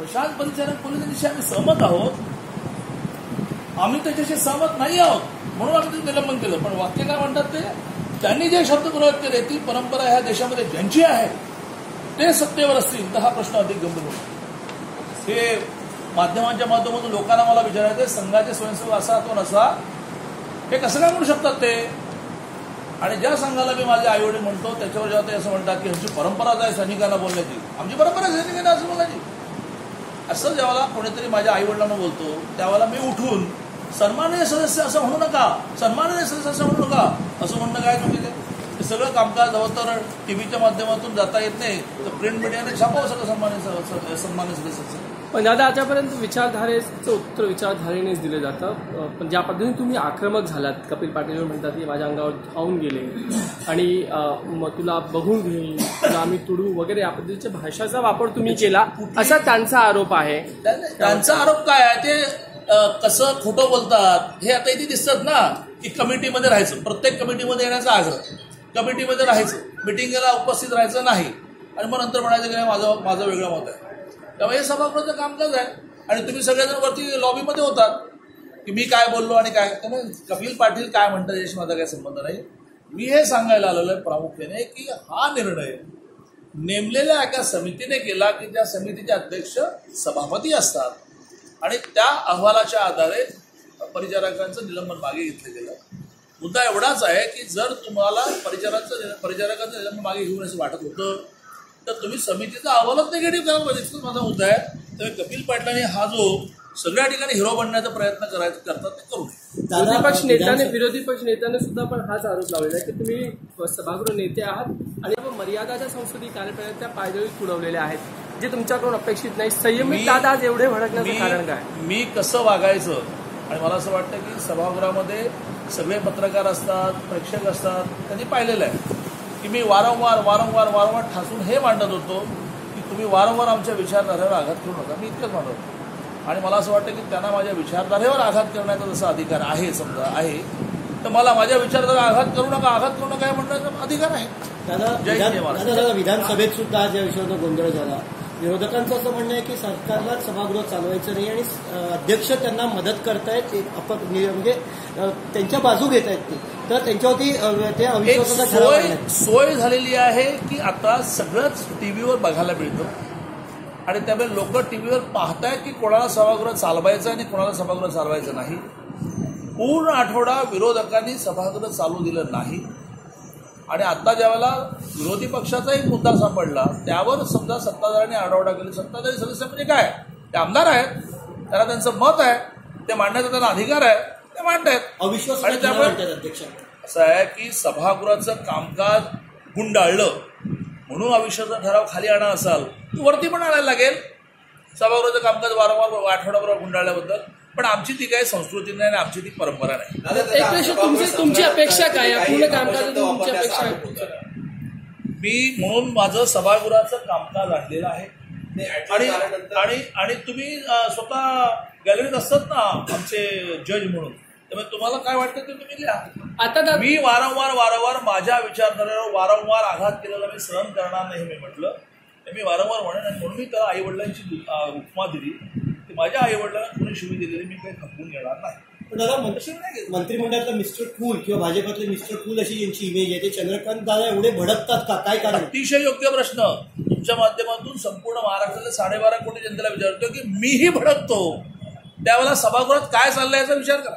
प्रशांत परिचारक पोलिसांशी आम्ही सहमत आहोत. आम्ही त्याच्याशी सहमत नाही आहोत म्हणून आम्ही ते निलंबन केलं. पण वाक्य काय म्हणतात ते? त्यांनी जे शब्द प्रयोग केले ती परंपरा ह्या देशामध्ये ज्यांची आहे ते सत्तेवर असतील तर हा प्रश्न अधिक गंभीर होतो हे माध्यमांच्या माध्यमातून लोकांना मला विचारायचं संघाचे स्वयंसेवक असा तो नसा हे कसं काय म्हणू शकतात ते? आणि ज्या संघाला मी माझे आईवडील म्हणतो त्याच्यावर जेव्हा ते असं म्हणतात की ह्यांची परंपराच आहे सैनिकांना बोलण्याची. आमची परंपरा आहे सैनिकांना असं बोलायची असं ज्यावेळेला कोणीतरी माझ्या आई वडिलांना बोलतो त्यावेळेला मी उठून सन्माननीय सदस्य असं म्हणू नका सन्माननीय सदस्य असं म्हणू नका असं म्हणणं काय म्हणजे ते? सगळं कामकाज जवळ तर टीव्हीच्या माध्यमातून जाता येत नाही तर प्रिंट मीडियाने छापावं सगळं सन्मान्य स- सदस्य सदस्याचं पण दादा आतापर्यंत विचारधारेचं उत्तर विचारधारेनेच दिलं जातं. पण ज्या पद्धतीने तुम्ही आक्रमक झालात कपिल पाटील म्हणतात की माझ्या अंगावर धावून गेले आणि मग तुला बघून घेईन तुला आम्ही तुडू वगैरे या पद्धतीच्या भाषाचा वापर तुम्ही केला असा त्यांचा आरोप आहे. त्यांचा आरोप काय आहे? ते कसं खोटं बोलतात हे आता इथे दिसतात ना की कमिटीमध्ये राहायचं. प्रत्येक कमिटीमध्ये येण्याचा आग्रह. कमिटीमध्ये राहायचं. मिटिंगला उपस्थित राहायचं नाही. आणि मग नंतर म्हणायचं की माझं माझं वेगळं मत आहे. त्यामुळे हे सभागृहाचं कामकाज आहे. आणि तुम्ही सगळेजण वरती लॉबीमध्ये होतात की मी काय बोललो आणि काय. त्यामुळे कपिल पाटील काय म्हणतात याशी माझा काही संबंध नाही. मी हे सांगायला आलेलो आहे प्रामुख्याने की हा निर्णय नेमलेल्या एका समितीने केला की ज्या समितीचे अध्यक्ष सभापती असतात. आणि त्या अहवालाच्या आधारे परिचारकांचं निलंबन मागे घेतलं गेलं. मुद्दा एवढाच आहे की जर तुम्हाला परिचाराचं परिचारकांचं निलंबन मागे घेऊन असं वाटत होतं तर तुम्ही समितीचा अहवालच निगेटिव्ह करायला पाहिजे इतकाच माझा मुद्दा आहे. त्यामुळे कपिल पाटलांनी हा जो सगळ्या ठिकाणी हिरो बनण्याचा प्रयत्न करायचा करतात ते करू विरोधी पक्ष नेत्याने विरोधी पक्ष नेत्याने सुद्धा पण हाच आरोप लावलेला आहे की तुम्ही सभागृह नेते आहात आणि मर्यादाच्या संसदीय त्या पायदळीत तुडवलेल्या आहेत जे तुमच्याकडून अपेक्षित नाही. संयमित मी- दादा आज एवढे भडकण्याचं कारण काय? मी मी कसं वागायचं? आणि मला असं वाटतं की सभागृहामध्ये सगळे पत्रकार असतात प्रेक्षक असतात त्यांनी पाहिलेलं आहे. की मी वारंवार वारंवार वारंवार ठासून हे मांडत होतो की तुम्ही वारंवार आमच्या विचारधारेवर आघात करू नका. मी इतकंच मांडत होतो. आणि मला असं वाटतं की त्यांना माझ्या विचारधारेवर आघात करण्याचा जसा अधिकार आहे समजा आहे तर मला माझ्या विचारधारा आघात करू नका आघात करू नका हे म्हणण्याचा अधिकार आहे. दादा विधानसभेत सुद्धा आज या विषयावर गोंधळ झाला. विरोधकांचं असं म्हणणं आहे की सरकारला सभागृह चालवायचं नाही आणि अध्यक्ष त्यांना मदत करतायत म्हणजे त्यांच्या बाजू घेत आहेत ते. तर त्यांच्यावरती ते अविश्वासाचा सोय. सोय झालेली आहे की आता सगळंच टीव्हीवर बघायला मिळतं. आणि त्यामुळे लोक टीव्हीवर पाहतायत की कोणाला सभागृह चालवायचं आणि कोणाला सभागृह चालवायचं नाही. पूर्ण आठवडा विरोधकांनी सभागृह चालू दिलं नाही. आणि आता ज्यावेळेला विरोधी पक्षाचा एक मुद्दा सापडला त्यावर समजा सत्ताधाऱ्यांनी आढावडा केली सत्ताधारी सदस्य म्हणजे काय? ते आमदार आहेत. त्यांना त्यांचं मत आहे. ते मांडण्याचा त्यांना अधिकार आहे. ते मांडतायत. अविश्वासाचा आणि त्यामुळे- असं आहे की सभागृहाचं कामकाज गुंडाळलं. म्हणून अविश्वासाचा ठराव खाली आणा असाल. तर वरती पण आणायला लागेल. सभागृहाचं कामकाज वारंवार आठवडाभर गुंडाळल्याबद्दल. पण आमची ती काही संस्कृती नाही आणि आमची ती परंपरा नाही. तुमची तुमची अपेक्षा काय? पूर्ण कामकाजात तुमची अपेक्षा आहे मी म्हणून माझं सभागृहाचं कामकाज आणलेलं आहे. आणि आणि आणि तुम्ही स्वतः गॅलरीत असतात ना आमचे जज म्हणून. त्यामुळे तुम्हाला काय वाटतं ते तुम्ही लिहा. आता मी वारंवार वारंवार माझ्या विचारधारेवर वारंवार आघात केलेला मी सहन करणार नाही हे मी म्हटलं. ते मी वारंवार म्हणेन आणि म्हणून मी त्या आई वडिलांची उपमा दिली. की माझ्या आई वडिलांना कोणी शिवी दिलेली मी काही खपवून घेणार नाही. पण दादा नाही मंत्रिमंडळातलं मिस्टर कूल किंवा भाजपातले मिस्टर कूल अशी यांची इमेज आहे ते चंद्रकांत दादा एवढे भडकतात का? काय कारण? अतिशय योग्य प्रश्न. तुमच्या माध्यमातून संपूर्ण महाराष्ट्रातल्या साडेबारा कोटी जनतेला विचारतो की मीही भडकतो? त्यावेळेला सभागृहात काय चाललंय याचा विचार करा.